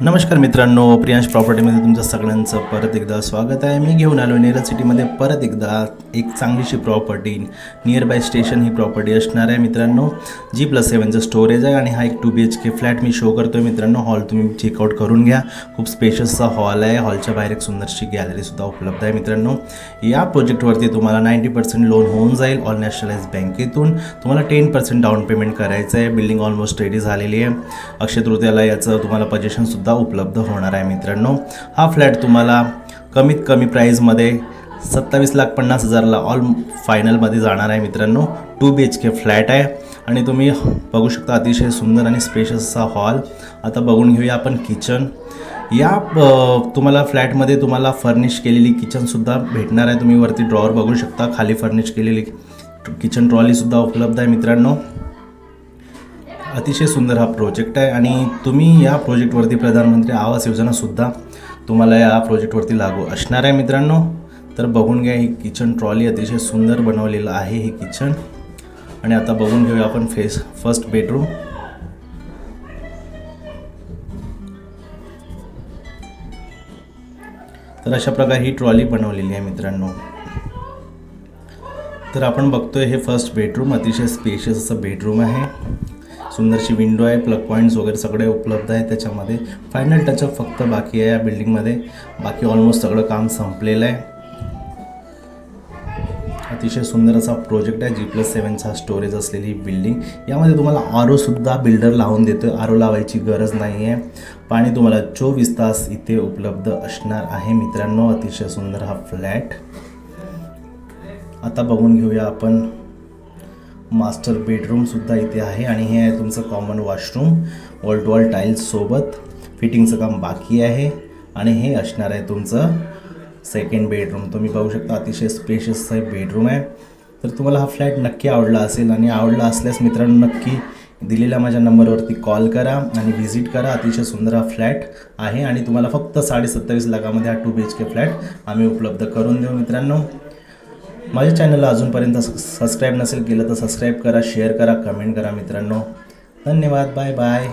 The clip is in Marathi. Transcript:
नमस्कार मित्रांनो प्रियांश प्रॉपर्टीमध्ये तुमचं सगळ्यांचं परत एकदा स्वागत आहे. मी घेऊन आलो नेरज सिटीमध्ये परत एकदा एक चांगलीशी प्रॉपर्टी. नियर बाय स्टेशन ही प्रॉपर्टी असणार आहे मित्रांनो जी प्लस सेवनचं स्टोरेज आहे आणि हा एक two B H K flat मी शो करतो आहे मित्रांनो. हॉल तुम्ही चेकआउट करून घ्या. खूप स्पेशसचा हॉल आहे. हॉलच्या बाहेर एक सुंदरशी गॅलरीसुद्धा उपलब्ध आहे मित्रांनो. या प्रोजेक्टवरती तुम्हाला नाईंटी पर्सेंट लोन होऊन जाईल. ऑल नॅशनलाइज बँकेतून तुम्हाला टेन पर्सेंट डाऊन पेमेंट करायचं आहे बिल्डिंग ऑलमोस्ट रेडी झालेली आहे. अक्षय तृतीयाला याचं तुम्हाला सुद्धा उपलब्ध होणार आहे मित्रांनो. हा फ्लॅट तुम्हाला कमीत कमी प्राईजमध्ये सत्तावीस लाख पन्नास हजारला ऑल फायनलमध्ये जाणार आहे मित्रांनो. Two B H K flat आहे. आणि तुम्ही बघू शकता अतिशय सुंदर आणि स्पेशस असा हॉल आता बघून घेऊया आपण किचन या तुम्हाला फ्लॅटमध्ये तुम्हाला फर्निश केलेली किचनसुद्धा भेटणार आहे. तुम्ही वरती ड्रॉवर बघू शकता. खाली फर्निश केलेली किचन ट्रॉलीसुद्धा उपलब्ध आहे मित्रांनो. अतिशय सुंदर हा प्रोजेक्ट आहे आणि तुम्ही या प्रोजेक्टवरती प्रधानमंत्री आवास योजनासुद्धा तुम्हाला या प्रोजेक्टवरती लागू असणार आहे मित्रांनो. तर बघून घ्या ही किचन ट्रॉली अतिशय सुंदर बनवलेलं आहे हे किचन आणि आता बघून घेऊया आपण फेस फर्स्ट बेडरूम तर अशा प्रकारे ही ट्रॉली बनवलेली आहे मित्रांनो. तर आपण बघतोय हे फर्स्ट बेडरूम अतिशय स्पेशियस असं बेडरूम आहे. सुंदरशी विंडो आहे प्लग पॉईंट्स वगैरे सगळे उपलब्ध आहे त्याच्यामध्ये. फायनल टचअप फक्त बाकी आहे या बिल्डिंगमध्ये बाकी ऑलमोस्ट सगळं काम संपलेलं आहे. अतिशय सुंदर असा प्रोजेक्ट आहे जी प्लस सेवनचा स्टोरेज असलेली बिल्डिंग यामध्ये तुम्हाला आर ओसुद्धा बिल्डर लावून देतो आर ओ लावायची गरज नाही आहे पाणी तुम्हाला चोवीस तास इथे उपलब्ध असणार आहे. मित्रांनो अतिशय सुंदर हा फ्लॅट आता बघून घेऊया आपण. मास्टर बेडरूमसुद्धा इथे आहे आणि हे आहे तुमचं common washroom wall to wall टाईल्ससोबत फिटिंगचं काम बाकी आहे आणि हे असणार आहे तुमचं सेकंड बेडरूम तुम्ही पाहू शकता अतिशय स्पेशियस आहे बेडरूम आहे. तर तुम्हाला हा फ्लॅट नक्की आवडला असेल आणि आवडला असल्यास मित्रांनो नक्की दिलेल्या माझ्या नंबरवरती कॉल करा आणि व्हिजिट करा. अतिशय सुंदर हा फ्लॅट आहे आणि तुम्हाला फक्त साडे सत्तावीस लाखामध्ये हा two B H K flat आम्ही उपलब्ध करून देऊ मित्रांनो. माझ्या चॅनलला अजूनपर्यंत सबस्क्राईब नसेल केलं तर सबस्क्राईब करा शेअर करा कमेंट करा मित्रांनो. धन्यवाद बाय बाय